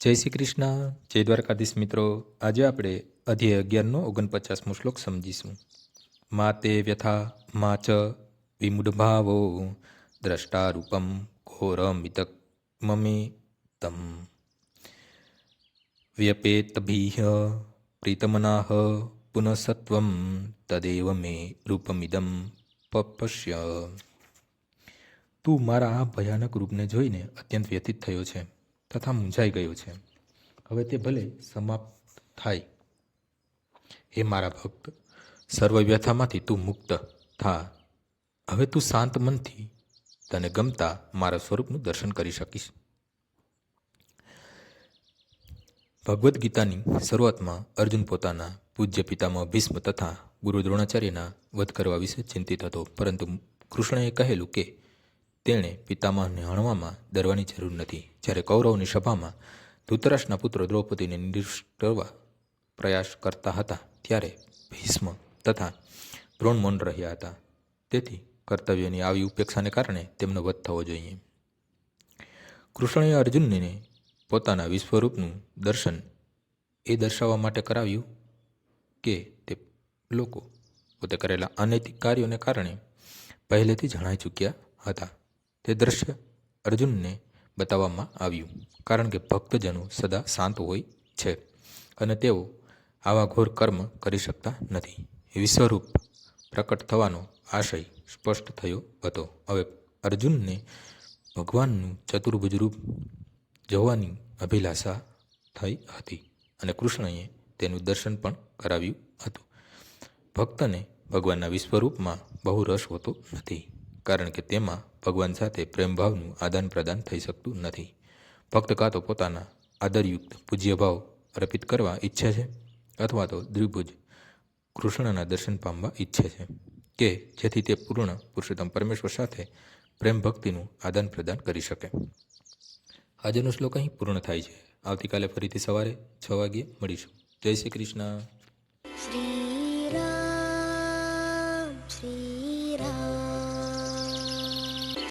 જય શ્રી કૃષ્ણ. જય દ્વારકાધીશ મિત્રો. આજે આપણે અધ્યાય અગિયારનો ઓગણપચાસમો શ્લોક સમજીશું. મા તે વ્યથા મા ચ વિમૂઢ ભાવો દ્રષ્ટારૂપમ, ઘોરમિતક, મમે તમ. વ્યપેતભિહ પ્રીતમનાહ, પુનઃસત્વમ, તદેવ મે રૂપમિદમ પપશ્ય તું મારા આ ભયાનક રૂપને જોઈને અત્યંત વ્યથિત થયો છે. તથા મૂંઝાઈ ગયો છે. હવે તે ભલે સમાપ્ત થાય. હે મારા ભક્ત સર્વ વ્યથામાંથી તું મુક્ત થા. હવે તું શાંત મનથી તને ગમતા મારા સ્વરૂપનું દર્શન કરી શકીશ. ભગવદ્ ગીતાની શરૂઆતમાં અર્જુન પોતાના પૂજ્ય પિતામાં ભીષ્મ તથા ગુરુ દ્રોણાચાર્યના વધ કરવા વિશે ચિંતિત હતો. પરંતુ કૃષ્ણએ કહેલું કે તેણે પિતામહને હણવામાં ડરવાની જરૂર નથી. જ્યારે કૌરવની સભામાં ધૃતરાષ્ટ્રના પુત્રો દ્રૌપદીને કરવા પ્રયાસ કરતા હતા, ત્યારે ભીષ્મ તથા દ્રોણ મૌન રહ્યા હતા. તેથી કર્તવ્યની આવી ઉપેક્ષાને કારણે તેમનો વધ થવો જોઈએ. કૃષ્ણએ અર્જુનને પોતાના વિશ્વરૂપનું દર્શન એ દર્શાવવા માટે કરાવ્યું કે તે લોકો પોતે કરેલા અનૈતિક કાર્યોને કારણે પહેલેથી જણાઈ ચૂક્યા હતા. તે દ્રશ્ય અર્જુનને બતાવવામાં આવ્યું, કારણ કે ભક્તજનો સદા શાંત હોય છે અને તેઓ આવા ઘોર કર્મ કરી શકતા નથી. વિશ્વરૂપ પ્રકટ થવાનો આશય સ્પષ્ટ થયો હતો. હવે અર્જુનને ભગવાનનું ચતુર્ભુજ રૂપ જોવાની અભિલાષા થઈ હતી અને કૃષ્ણએ તેનું દર્શન પણ કરાવ્યું હતું. ભક્તને ભગવાનના વિશ્વરૂપમાં બહુ રસ હોતો નથી. કારણ કે તેમાં ભગવાન સાથે પ્રેમભાવનું આદાન પ્રદાન થઈ શકતું નથી. ભક્ત કાં તો પોતાના આદરયુક્ત પૂજ્યભાવ અર્પિત કરવા ઈચ્છે છે અથવા તો દ્વિભુજ કૃષ્ણના દર્શન પામવા ઈચ્છે છે કે જેથી તે પૂર્ણ પુરુષોત્તમ પરમેશ્વર સાથે પ્રેમ ભક્તિનું આદાન પ્રદાન કરી શકે. આજનો શ્લોક અહીં પૂર્ણ થાય છે. આવતીકાલે ફરીથી સવારે છ વાગ્યે મળીશું. જય શ્રી કૃષ્ણ.